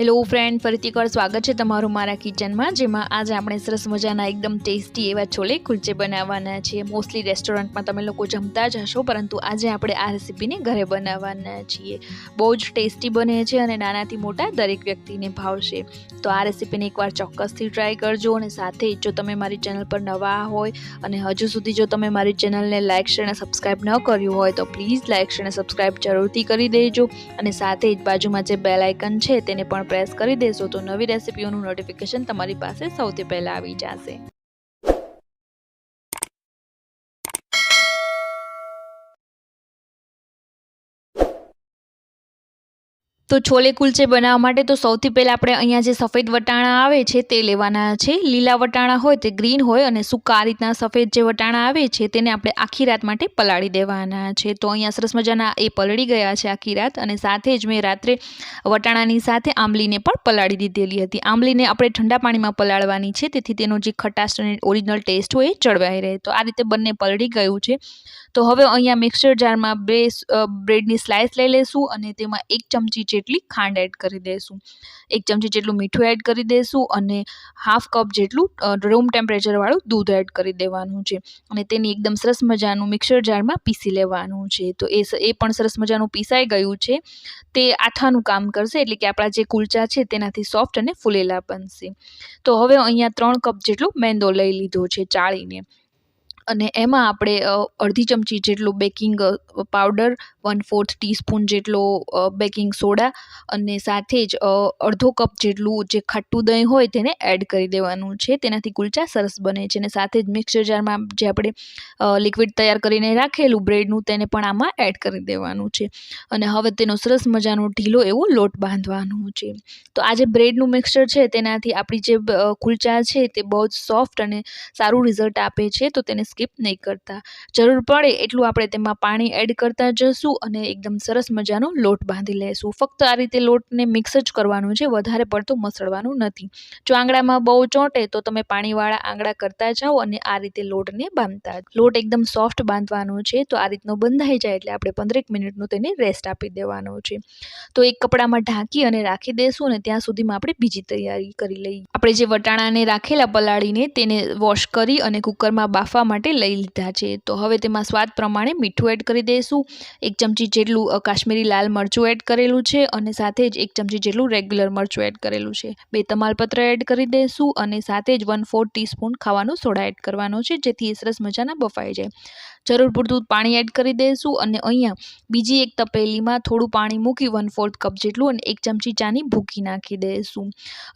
Hello friend ફરીથી એકવાર સ્વાગત છે તમારું મારા કિચનમાં જેમાં આજે આપણે સરસ મજાના એકદમ ટેસ્ટી એવા છોલે કુલચે બનાવવાના છીએ. મોસ્ટલી રેસ્ટોરન્ટમાં તમે લોકો જમતા જ હશો, પરંતુ આજે આપણે આ રેસીપીને ઘરે બનાવવાના છીએ. બહુ જ ટેસ્ટી બને છે અને નાનાથી મોટા દરેક વ્યક્તિને ભાવશે. તો આ રેસીપીને એકવાર ચોક્કસથી ટ્રાય કરજો અને સાથે જ તમે મારી ચેનલ પર નવા હોય અને હજુ સુધી જો તમે મારી ચેનલને લાઇક શેર અને સબસ્ક્રાઈબ ન કર્યું હોય, તો પ્લીઝ લાઇક શેર અને સબસ્ક્રાઈબ જરૂરથી કરી દેજો. અને સાથે જ બાજુમાં જે બેલ આઇકન છે, તેને પણ પ્રેસ કરી દેશો તો નવી રેસિપીઓનું નોટિફિકેશન તમારી પાસે સૌથી પહેલાં આવી જશે. તો છોલે કુલચે બનાવવા માટે તો સૌથી પહેલાં આપણે અહીંયા જે સફેદ વટાણા આવે છે તે લેવાના છે. લીલા વટાણા હોય તે ગ્રીન હોય અને સૂકા આ રીતના સફેદ જે વટાણા આવે છે તેને આપણે આખી રાત માટે પલાળી દેવાના છે. તો અહીંયા સરસ મજાના એ પલળી ગયા છે આખી રાત અને સાથે જ મેં રાત્રે વટાણાની સાથે આંબલીને પણ પલાળી દીધેલી હતી. આંબલીને આપણે ઠંડા પાણીમાં પલાળવાની છે તેથી તેનો જે ખટાશ અને ઓરિજિનલ ટેસ્ટ હોય એ જળવાઈ રહે. તો આ રીતે બંને પલળી ગયું છે. તો હવે અહીંયા મિક્સર જારમાં બે બ્રેડની સ્લાઇસ લઈ લઈશું અને તેમાં એક ચમચી જેટલી ખાંડ એડ કરી દઈશું. એક ચમચી જેટલું મીઠું એડ કરી દઈશું અને હાફ કપ જેટલું રૂમ ટેમ્પરેચરવાળું દૂધ એડ કરી દેવાનું છે. અને તેની એકદમ સરસ મજાનું મિક્સર જારમાં પીસી લેવાનું છે. તો એ એ પણ સરસ મજાનું પીસાઈ ગયું છે. તે આથાનું કામ કરશે એટલે કે આપણા જે કુલચા છે તેનાથી સોફ્ટ અને ફૂલેલા બનશે. તો હવે અહીંયા ત્રણ કપ જેટલો મેંદો લઈ લીધો છે ચાળીને. અને એમાં આપણે અડધી ચમચી જેટલું baking powder, one fourth teaspoon જેટલો બેકિંગ સોડા અને સાથે જ અડધો કપ જેટલું જે ખાટું દહીં હોય તેને એડ કરી દેવાનું છે. તેનાથી કુલચા સરસ બને છે અને સાથે જ મિક્સર જારમાં જે આપણે લિક્વિડ તૈયાર કરીને રાખેલું બ્રેડનું તેને પણ આમાં એડ કરી દેવાનું છે. અને હવે તેનો સરસ મજાનો ઢીલો એવો લોટ બાંધવાનો છે. તો આ જે બ્રેડનું મિક્સર છે તેનાથી આપણી જે કુલચા છે તે બહુ જ સોફ્ટ અને સારું રિઝલ્ટ આપે છે. તો તેને સ્કીપ નહીં કરતા. જરૂર પડે એટલું આપણે તેમાં પાણી એડ કરતા જશું અને એકદમ સરસ મજાનો લોટ બાંધી લેશું. ફક્ત આ રીતે લોટને મિક્સ જ કરવાનું છે, વધારે પડતું મસળવાનું નથી. જો આંગળામાં બહુ ચોંટે તો તમે પાણીવાળા આંગળા કરતા જાઓ અને આ રીતે લોટને બાંધતા લોટ એકદમ સોફ્ટ બાંધવાનો છે, તો આ રીતનો બંધાઈ જાય એટલે આપણે પંદરેક મિનિટનું તેને રેસ્ટ આપી દેવાનો છે. તો એક કપડામાં ઢાંકી અને રાખી દઈશું અને ત્યાં સુધીમાં આપણે બીજી તૈયારી કરી લઈએ. આપણે જે વટાણાને રાખેલા પલાળીને તેને વોશ કરી અને કુકરમાં બાફવા માટે લઈ લીધા છે. તો હવે તેમાં સ્વાદ પ્રમાણે મીઠું એડ કરી દઈશું. એક ચમચી જેટલું કાશ્મીરી લાલ મરચું એડ કરેલું છે અને સાથે જ એક ચમચી જેટલું રેગ્યુલર મરચું એડ કરેલું છે. બે તમાલપત્ર એડ કરી દઈશું અને સાથે જ વન ફોર ટીસ્પૂન ખાવાનો સોડા એડ કરવાનો છે, જેથી એ સરસ મજાના બફાઈ જાય. જરૂર પૂરતું પાણી એડ કરી દઈશું અને અહીંયા બીજી એક તપેલીમાં થોડું પાણી મૂકી વન ફોર્થ કપ જેટલું અને એક ચમચી ચાની ભૂકી નાખી દઈશું.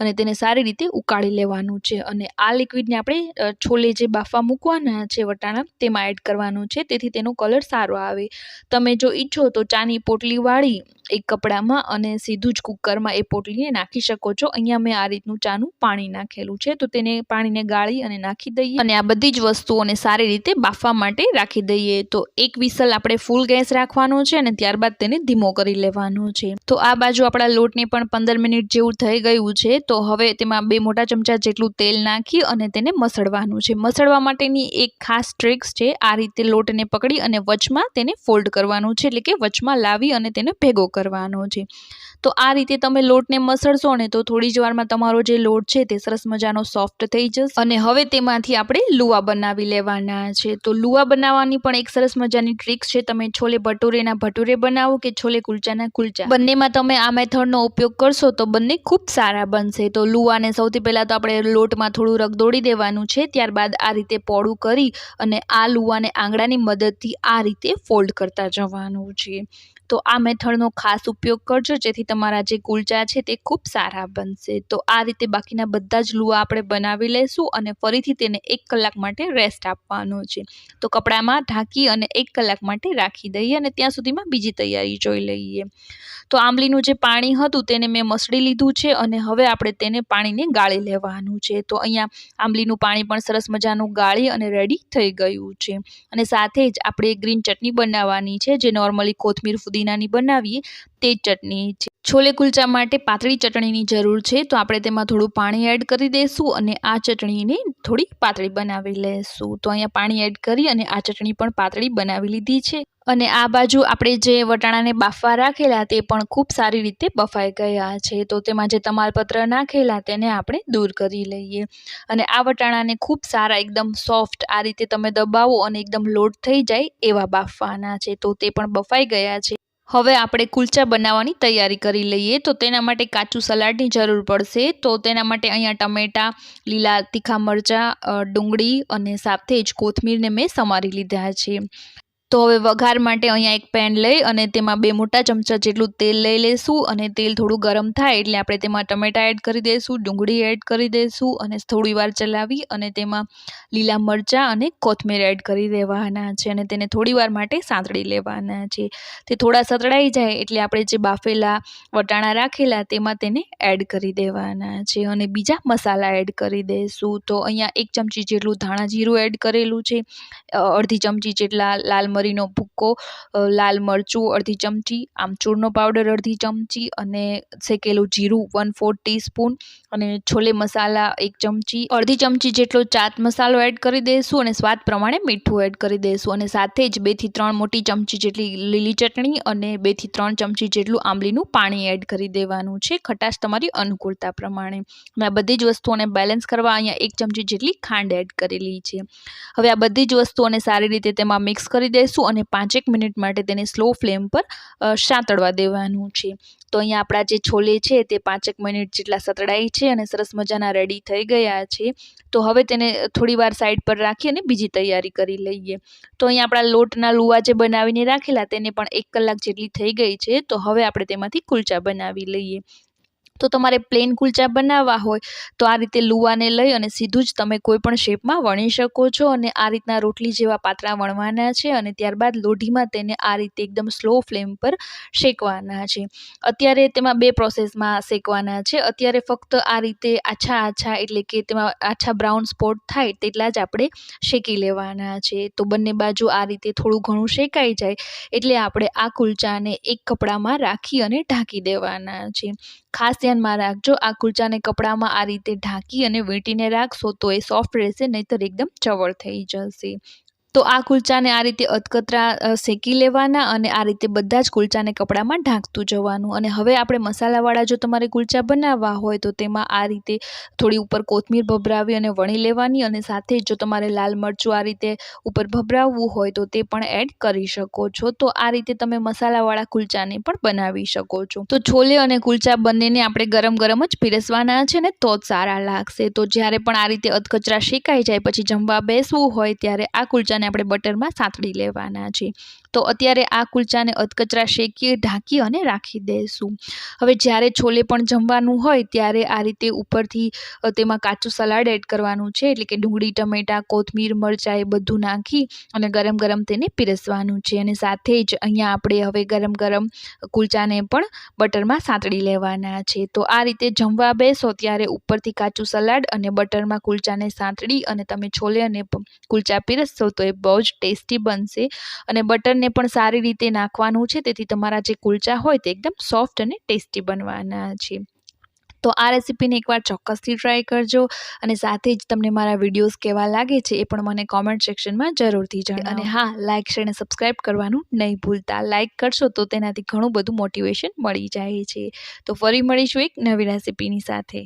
અને તેને સારી રીતે ઉકાળી લેવાનું છે. અને આ લિક્વિડને આપણે છોલે જે બાફા મૂકવાના છે વટાણા તેમાં એડ કરવાનું છે, તેથી તેનો કલર સારો આવે. તમે જો ઈચ્છો તો ચાની પોટલી વાળી એક કપડામાં અને સીધું જ કુકરમાં એ પોટલીને નાખી શકો છો. અહીંયા મેં આ રીતનું ચાનું પાણી નાખેલું છે, તો તેને પાણીને ગાળી અને નાખી દઈએ. અને આ બધી જ વસ્તુઓને સારી રીતે બાફવા માટે રાખી દઈએ. તો એક વિસલ આપણે ફૂલ ગેસ રાખવાનો છે અને ત્યારબાદ તેને ધીમો કરી લેવાનો છે. તો આ બાજુ આપણા લોટને પણ પંદર મિનિટ જેવું થઈ ગયું છે, તો હવે તેમાં બે મોટા ચમચા જેટલું તેલ નાખી અને તેને મસળવાનું છે. મસળવા માટેની એક ખાસ ટ્રિક્સ છે, આ રીતે લોટને પકડી અને વચમાં તેને ફોલ્ડ કરવાનું છે, એટલે કે વચમાં લાવી અને તેને ભેગો કરવાનો છે. તો આ રીતે તમે લોટને મસળશો ને તો થોડી જ વારમાં તમારો જે લોટ છે તે સરસ મજાનો સોફ્ટ થઈ જશે. અને હવે તેમાંથી આપણે લુવા બનાવી લેવાના છે. તો લુવા બનાવવાની પણ એક સરસ મજાની ટ્રીક છે. તમે છોલે ભટુરેના ભટુરે બનાવો કે છોલે કુલચાના કુલચા? બંનેમાં તમે આ મેથડનો ઉપયોગ કરશો તો બંને ખૂબ સારા બનશે. તો લુવાને સૌથી પહેલાં તો આપણે લોટમાં થોડું રગદોડી દેવાનું છે. ત્યારબાદ આ રીતે પોળું કરી અને આ લુવાને આંગળાની મદદથી આ રીતે ફોલ્ડ કરતા જવાનું છે. તો આ મેથડનો ખાસ ઉપયોગ કરજો, જેથી તમારા જે કુલચા છે તે ખૂબ સારા બનશે. તો આ રીતે બાકીના બધા જ લુઆ આપણે બનાવી લઈશું અને ફરીથી તેને એક કલાક માટે રેસ્ટ આપવાનો છે. તો કપડામાં ઢાંકી અને એક કલાક માટે રાખી દઈએ અને ત્યાં સુધીમાં બીજી તૈયારી જોઈ લઈએ. તો આંબલીનું જે પાણી હતું તેને મેં મસળી લીધું છે અને હવે આપણે તેને પાણીને ગાળી લેવાનું છે. તો અહીંયા આંબલીનું પાણી પણ સરસ મજાનું ગાળી અને રેડી થઈ ગયું છે. અને સાથે જ આપણે ગ્રીન ચટણી બનાવવાની છે, જે નોર્મલી કોથમીર ફુદીનાની બનાવીએ, તે ચટણી છે. છોલે કુલચા માટે પાતળી ચટણીની જરૂર છે, તો આપણે તેમાં થોડું પાણી એડ કરી દઈશું અને આ ચટણીને થોડી પાતળી બનાવી લઈશું તો અહીંયા પાણી એડ કરી અને આ ચટણી પણ પાતળી બનાવી લીધી છે. અને આ બાજુ આપણે જે વટાણાને બાફવા રાખેલા, તે પણ ખૂબ સારી રીતે બફાઈ ગયા છે. તો તેમાં જે તમાલપત્ર નાખેલા, તેને આપણે દૂર કરી લઈએ. અને આ વટાણાને ખૂબ સારા, એકદમ સોફ્ટ આ રીતે તમે દબાવો અને એકદમ લોટ થઈ જાય એવા બાફવાના છે. તો તે પણ બફાઈ ગયા છે. હવે આપણે કુલચા બનાવવાની તૈયારી કરી લઈએ. તો તેના માટે કાચું સલાડની જરૂર પડશે. તો તેના માટે અહીંયા ટમેટાં, લીલા તીખા મરચાં ડુંગળી અને સાથે જ કોથમીરને મેં સમારી લીધા છે. તો હવે વઘાર માટે અહીંયા એક પેન લઈ અને તેમાં બે મોટા ચમચા જેટલું તેલ લઈ લઈશું અને તેલ થોડું ગરમ થાય એટલે આપણે તેમાં ટમેટાં એડ કરી દઈશું, ડુંગળી એડ કરી દઈશું અને થોડી વાર ચલાવી અને તેમાં લીલા મરચાં અને કોથમીર એડ કરી દેવાના છે અને તેને થોડી માટે સાંતળી લેવાના છે. તે થોડા સતળાઈ જાય એટલે આપણે જે બાફેલા વટાણા રાખેલા તેમાં તેને એડ કરી દેવાના છે અને બીજા મસાલા એડ કરી દઈશું. તો અહીંયા એક ચમચી જેટલું ધાણા જીરું એડ કરેલું છે અડધી ચમચી જેટલા લાલ મરીનો ભૂક્કો લાલ મરચું, અડધી ચમચી, આમચૂરનો પાવડર અડધી ચમચી અને શેકેલું જીરું વન ફોર ટીસ્પૂન અને છોલે મસાલા, એક ચમચી. અડધી ચમચી જેટલો ચાટ મસાલો એડ કરી દઈશું અને સ્વાદ પ્રમાણે મીઠું એડ કરી દઈશું. અને સાથે જ બેથી ત્રણ મોટી ચમચી જેટલી લીલી ચટણી અને બેથી ત્રણ ચમચી જેટલું આંબલીનું પાણી એડ કરી દેવાનું છે. ખટાશ તમારી અનુકૂળતા પ્રમાણે. મેં આ બધી જ વસ્તુઓને બેલેન્સ કરવા અહીંયા એક ચમચી જેટલી ખાંડ એડ કરેલી છે. હવે આ બધી જ વસ્તુઓને સારી રીતે તેમાં મિક્સ કરી દઈશું દઈશું અને પાંચેક મિનિટ માટે તેને સ્લો ફ્લેમ પર સાંતળવા દેવાનું છે. તો અહીંયા આપણા જે છોલે છે તે પાંચેક મિનિટ જેટલા સતળાઈ છે અને સરસ મજાના રેડી થઈ ગયા છે. તો હવે તેને થોડી વાર સાઈડ પર રાખી અને બીજી તૈયારી કરી લઈએ. તો અહીંયા આપણા લોટના લુવા જે બનાવીને રાખેલા તેને પણ એક કલાક જેટલી થઈ ગઈ છે. તો હવે આપણે તેમાંથી કુલચા બનાવી લઈએ. તો તમારે પ્લેન કુલચા બનાવવા હોય, તો આ રીતે લુવાને લઈ અને સીધું જ તમે કોઈ પણ શેપમાં વણી શકો છો અને આ રીતના રોટલી જેવા પાતળા વણવાના છે અને ત્યારબાદ લોઢીમાં તેને આ રીતે એકદમ સ્લો ફ્લેમ પર શેકવાના છે. અત્યારે તેમાં બે પ્રોસેસમાં શેકવાના છે. અત્યારે ફક્ત આ રીતે આછા આછા એટલે કે તેમાં આછા બ્રાઉન સ્પોટ થાય તેટલા જ આપણે શેકી લેવાના છે. તો બંને બાજુ આ રીતે થોડું ઘણું શેકાઈ જાય એટલે આપણે આ કુલચાને એક કપડામાં રાખી અને ઢાંકી દેવાના છે. ખાસ ધ્યાનમાં રાખજો. આ કુલચાને કપડામાં આ રીતે ઢાંકી અને વીંટીને રાખશો તો એ સોફ્ટ રહેશે, નહીંતર એકદમ ચવળ થઈ જશે. તો આ કુલચાને આ રીતે અધકતરા શેકી લેવાના અને આ રીતે બધા જ કુલચાને કપડામાં ઢાંકતું જવાનું. અને હવે આપણે મસાલાવાળા જો તમારે કુલચા બનાવવા હોય તો તેમાં આ રીતે થોડી ઉપર કોથમીર ભભરાવી અને વણી લેવાની અને સાથે જો તમારે લાલ મરચું આ રીતે ઉપર ભભરાવવું હોય તો તે પણ એડ કરી શકો છો. તો આ રીતે તમે મસાલાવાળા કુલચાને પણ બનાવી શકો છો. તો છોલે અને કુલચા બંનેને આપણે ગરમ ગરમ જ પીરસવાના છે ને તો જ સારા લાગશે. તો જ્યારે પણ આ રીતે અધકચરા શેકાઈ જાય, પછી જમવા બેસવું હોય ત્યારે આ કુલચાને આપણે બટરમાં સાંતળી લેવાના છે. તો અત્યારે આ કુલચાને અધકચરા શેકી ઢાંકી અને રાખી દઈશું હવે જ્યારે છોલે પણ જમવાનું હોય ત્યારે આ રીતે ઉપરથી તેમાં કાચું સલાડ એડ કરવાનું છે. એટલે કે ડુંગળી, ટમેટાં, કોથમીર, મરચાં એ બધું નાખી અને ગરમ ગરમ તેને પીરસવાનું છે. અને સાથે જ અહીંયા આપણે હવે ગરમ ગરમ કુલચાને પણ બટરમાં સાંતળી લેવાના છે. તો આ રીતે જમવા બેસો ત્યારે ઉપરથી કાચું સલાડ અને બટરમાં કુલચાને સાંતળી અને તમે છોલે અને કુલચા પીરસશો તો એ બહુ જ ટેસ્ટી બનશે અને બટરને પણ સારી રીતે નાખવાનું છે. તેથી તમારા જે કુલચા હોય તે એકદમ સોફ્ટ અને ટેસ્ટી બનવાના છે. તો આ રેસીપીને એકવાર ચોક્કસથી ટ્રાય કરજો અને સાથે જ તમને મારા વિડીયોઝ કેવા લાગે છે એ પણ મને કોમેન્ટ સેક્શનમાં જરૂરથી જણાવો. અને હા, લાઇક, શેર અને સબસ્ક્રાઈબ કરવાનું નહીં ભૂલતા. લાઇક કરશો તો તેનાથી ઘણું બધું મોટિવેશન મળી જાય છે. તો ફરી મળીશું એક નવી રેસીપીની સાથે.